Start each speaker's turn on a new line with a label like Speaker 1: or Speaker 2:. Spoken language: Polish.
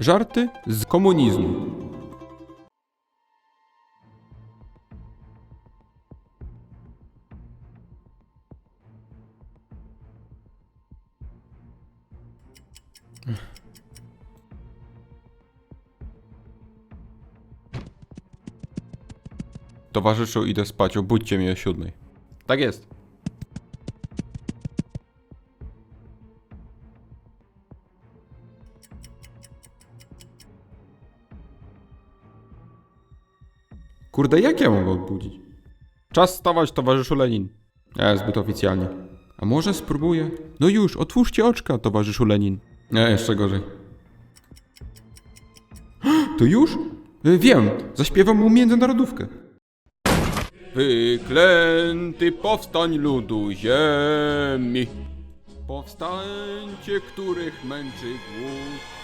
Speaker 1: Żarty z komunizmu. Towarzyszu, idę spać, obudźcie mnie o siódmej. Tak jest. Kurde, jak ja mogę odbudzić? Czas stawać, towarzyszu Lenin. Nie, zbyt oficjalnie. A może spróbuję? No już, otwórzcie oczka, towarzyszu Lenin. Nie, jeszcze gorzej. To już? Y, Wiem, zaśpiewam mu międzynarodówkę. Wyklęty powstań ludu ziemi. Powstańcie, których męczy głód.